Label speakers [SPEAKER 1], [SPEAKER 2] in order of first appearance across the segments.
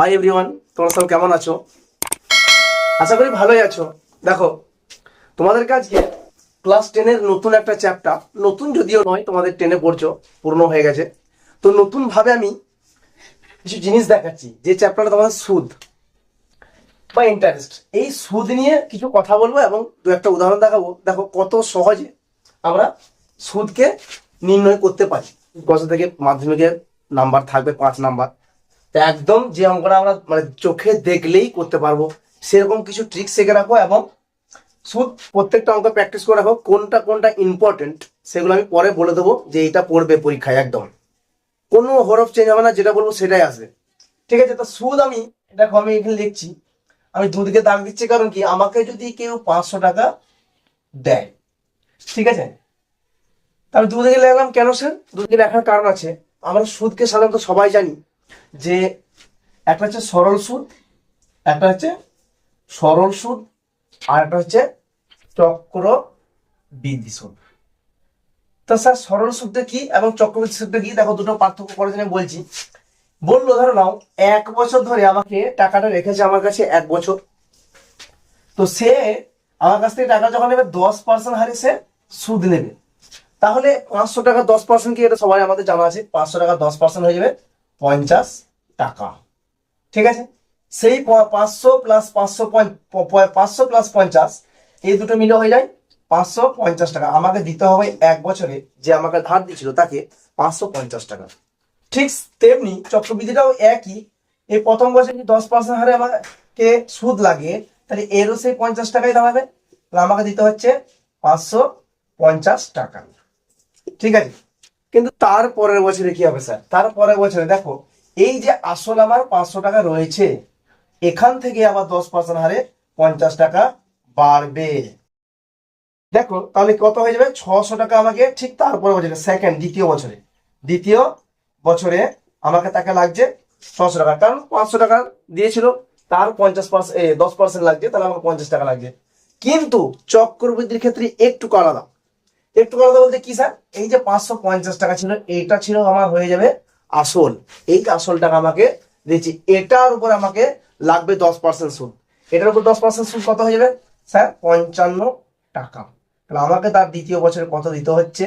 [SPEAKER 1] Hi everyone তোমরা সব কেমন আছো? আশা করি ভালোই আছো। দেখো, তোমাদের কাছে ক্লাস টেনের নতুন একটা চ্যাপ্টার নতুন যদিও নয়, তোমাদের টেনে পড়ছো, পূর্ণ হয়ে গেছে। তো নতুন ভাবে আমি কিছু জিনিস দেখাচ্ছি, যে চ্যাপ্টারটা তোমাদের সুদ বা ইন্টারেস্ট এই সুদ নিয়ে কিছু কথা বলব এবং দু একটা উদাহরণ দেখাবো। দেখো, কত সহজে আমরা সুদকে নির্ণয় করতে পারি। গত থেকে মাধ্যমিকের নাম্বার থাকবে পাঁচ নাম্বার তো একদম যে অঙ্কটা আমরা মানে চোখে দেখলেই করতে পারব, সেরকম কিছু ট্রিক শিখে রাখো এবং প্রত্যেকটা অঙ্ক প্র্যাকটিস করে রাখো, কোনটা কোনটা ইম্পর্টেন্ট সেগুলো আমি পরে বলে দেবো যে এটা পড়বে পরীক্ষায় একদম। কোনো হরফ চেঞ্জ হবে না, যেটা বলব সেটাই আসবে। ঠিক আছে, তো সুদ আমি, দেখো আমি এখানে লিখছি, আমি দুধকে দাগ দিচ্ছি, কারণ কি আমাকে যদি কেউ পাঁচশো টাকা দেয়, ঠিক আছে? তাহলে দুদিকে লিখলাম কেন স্যার? দুধকে লেখার কারণ আছে। আমরা সুদকে সাধারণত সবাই জানি যে একটা হচ্ছে সরল সুদ, একটা হচ্ছে সরল সুদ, আর একটা হচ্ছে চক্র বৃদ্ধি সুদ। তো স্যার, সরল সুদটা কি এবং চক্রবৃদ্ধি সুদটা কি? দেখো, দুটো পার্থক্য করে জন্য বলছি। বলল, ধরো নাও, এক বছর ধরে আমাকে টাকাটা রেখেছে আমার কাছে এক বছর। তো সে আমার কাছ থেকে টাকা যখন নেবে, দশ পার্সেন্ট হারে সে সুদ নেবে। তাহলে পাঁচশো টাকা দশ পার্সেন্ট কি? এটা সবাই আমাদের জানা আছে। পাঁচশো টাকা দশ পার্সেন্ট হয়ে যাবে। পঞ্চাশ টাকা। ঠিক আছে? সেই পাঁচশো প্লাস পাঁচশো পাঁচশো প্লাস পঞ্চাশ, এই দুটো মিলে হয়ে যায় পাঁচশো পঞ্চাশ টাকা। আমাকে দিতে হবে এক বছরে যে আমাকে ধার দিয়েছিল তাকে পাঁচশো পঞ্চাশ টাকা। ঠিক তেমনি চক্রবৃদ্ধিটাও একই। এই প্রথম বছর যদি দশ পার্সেন্ট হারে আমাকে সুদ লাগে, তাহলে এরও সেই পঞ্চাশ টাকাই দাঁড়াবে। তাহলে আমাকে দিতে হচ্ছে পাঁচশো পঞ্চাশ টাকা। ঠিক আছে? কিন্তু তার পরের বছরে কি হবে, স্যার? তার পরের বছরে, দেখো, এই যে আসল আমার পাঁচশো টাকা রয়েছে, এখান থেকে আবার দশ পার্সেন্ট হারে পঞ্চাশ টাকা বাড়বে। দেখো, তাহলে কত হয়ে যাবে? ছশো টাকা আমাকে ঠিক তারপরে বছরে সেকেন্ড দ্বিতীয় বছরে। দ্বিতীয় বছরে আমাকে তাকে লাগছে ছশো টাকা। কারণ পাঁচশো টাকা দিয়েছিল, তার পঞ্চাশ পার্সেন্ট দশ পার্সেন্ট লাগছে, তাহলে আমাকে পঞ্চাশ টাকা লাগছে। কিন্তু চক্রবৃদ্ধির ক্ষেত্রে একটু আলাদা। একটু কথা বলতে কি, স্যার? এই যে পাঁচশো পঞ্চাশ টাকা ছিল, এটা ছিল আমার হয়ে যাবে আসল। এই আসল টাকা আমাকে দিচ্ছি এটার উপর আমাকে লাগবে দশ পার্সেন্ট সুদ। এটার উপর দশ পার্সেন্ট সুদ কত হয়ে যাবে? স্যার, পঞ্চান্ন টাকা। তাহলে আমাকে তার দ্বিতীয় বছরে কত দিতে হচ্ছে?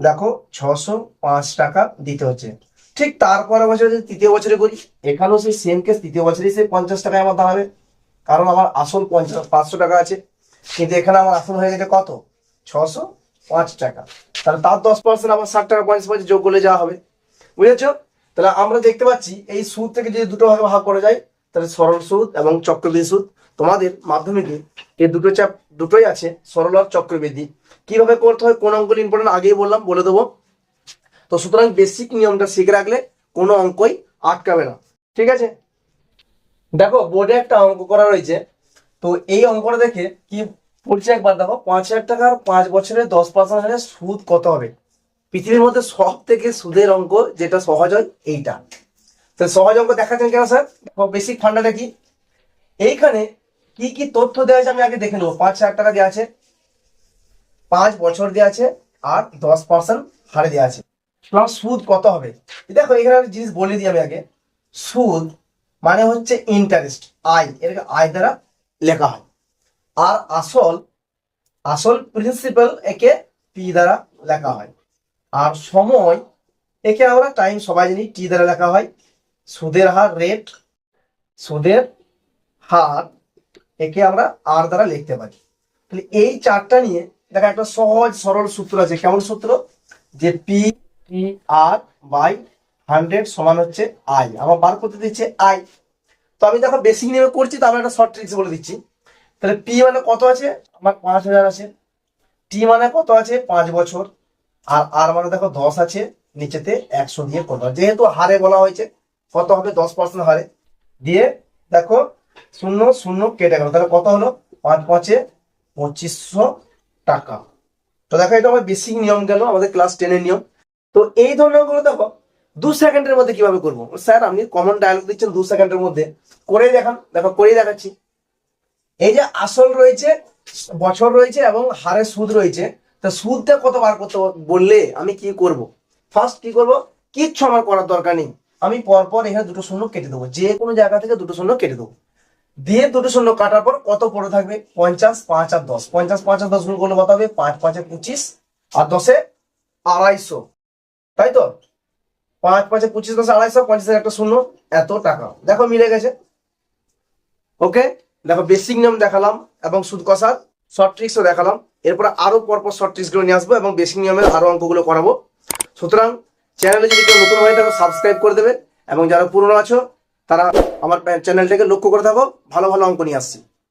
[SPEAKER 1] দেখো, ছশো পাঁচ টাকা দিতে হচ্ছে। ঠিক তারপরে বছরে যদি তৃতীয় বছরে করি, এখানেও সেই সেম কেস তৃতীয় বছরেই সেই পঞ্চাশ টাকায় আমার দাঁড়াবে কারণ আমার আসল পঞ্চাশ, পাঁচশো টাকা আছে। কিন্তু এখানে আমার আসল হয়ে গেছে কত? ছশো পাঁচ টাকা। তাহলে তার দশ পার্সেন্ট আবার ষাট টাকা পঞ্চাশ পয়সা যোগ করলে যাওয়া হবে। বুঝেছ? তাহলে আমরা দেখতে পাচ্ছি এই সুদ থেকে যদি দুটো ভাগে ভাগ করা যায়, তাহলে সরল সুদ এবং চক্রবৃদ্ধি সুদ তোমাদের মাধ্যমিকে এই দুটো চাপ দুটোই আছে, সরল আর চক্রবৃদ্ধি। কীভাবে করতে হয়, কোন অঙ্কগুলো ইম্পর্টেন্ট আগেই বললাম, বলে দেবো। তো সুতরাং বেসিক নিয়মটা শিখে রাখলে কোনো অঙ্কই আটকাবে না। ঠিক আছে? দেখো, বোর্ডে একটা অঙ্ক করা রয়েছে। তো এই অঙ্কটা দেখে কি পড়ছে একবার দেখো, পাঁচ হাজার টাকার পাঁচ বছরে দশ পার্সেন্ট হারে সুদ কত হবে? পৃথিবীর মধ্যে সব থেকে সুদের অঙ্ক যেটা সহজ হয় এইটা। তো সহজ অঙ্ক দেখাচ্ছেন কেন স্যার? বেসিক ফান্ডাটা কি এইখানে কি কি তথ্য দেওয়া আছে আমি আগে দেখে নেব। পাঁচ হাজার টাকা দেওয়া আছে, পাঁচ বছর দেওয়া আছে, আর দশ পার্সেন্ট হারে দেওয়া আছে। প্লাস সুদ কত হবে? দেখো, এখানে একটা জিনিস বলে দিই আমি আগে। সুদ মানে হচ্ছে ইন্টারেস্ট আয়। এটাকে আয় দ্বারা লেখা হয়। আর আসল আসল প্রিন্সিপাল একে পি দ্বারা লেখা হয়। আর সময় একে আমরা টাইম সবাই জানি টি দ্বারা লেখা হয়। সুদের হার রেট সুদের হার একে আমরা আর দ্বারা লিখতে পারি। তাহলে এই চারটা নিয়ে দেখা একটা সহজ, সরল সূত্র আছে। কেমন সূত্র? যে P T R by hundred সমান হচ্ছে আই আমার বার করতে দিচ্ছে আই তো আমি দেখো বেসিক নিয়ে করছি তো আমি একটা শর্ট ট্রিক্স বলে দিচ্ছি। তাহলে পি মানে কত আছে? আমার পাঁচ হাজার আছে। টি মানে কত আছে? পাঁচ বছর। আর আর মানে দেখো দশ আছে, নিচেতে একশো দিয়ে কত। যেহেতু হারে বলা হয়েছে, কত হবে? দশ পার্সেন্ট হারে। দিয়ে দেখো শূন্য শূন্য কেটে গেল। তাহলে কত হলো? পাঁচ পাঁচে পঁচিশশো টাকা। তো দেখো এটা আমার বেসিক নিয়ম গেল, আমাদের ক্লাস টেনের নিয়ম। তো এই ধরনেরগুলো দেখো, দু সেকেন্ডের মধ্যে কীভাবে করব? স্যার, আপনি কমন ডায়ালগ দিচ্ছেন দু সেকেন্ডের মধ্যে। করেই দেখান। দেখো করেই দেখাচ্ছি। এই যে আসল রয়েছে, বছর রয়েছে এবং হারে সুদ রয়েছে, তা সুদটা কত বার করতে বললে আমি কি করব? ফার্স্ট কি করব? কিচ্ছু আমার করার দরকার নেই। আমি পরপর এখানে দুটো শূন্য কেটে দেবো। যে কোনো জায়গা থেকে দুটো শূন্য কেটে দেবো। দিয়ে দুটো শূন্য কাটার পর কত পড়ে থাকবে? পঞ্চাশ, পাঁচ আর দশ। পঞ্চাশ, পাঁচ আর দশ গুণ করলে কত হবে? পাঁচ, পাঁচে পঁচিশ আর দশে আড়াইশো। তাই তো? পাঁচ, পাঁচে পঁচিশ, দশে আড়াইশো, পঞ্চাশের একটা শূন্য, এত টাকা। দেখো মিলে গেছে। ওকে দেখো বেসিক নিয়ম দেখালাম এবং সুদ কষার শর্ট ট্রিক্সও দেখালাম। এরপরে আরও পরপর শর্ট ট্রিক্সগুলো নিয়ে আসব এবং বেসিক নিয়মের আরও অঙ্কগুলো করাবো। সুতরাং চ্যানেলে যদি কেউ নতুন হয় থাকো সাবস্ক্রাইব করে দেবে এবং যারা পুরনো আছো, তারা আমার চ্যানেলটাকে লক্ষ্য করে থাকো। ভালো ভালো অঙ্ক নিয়ে আসছি।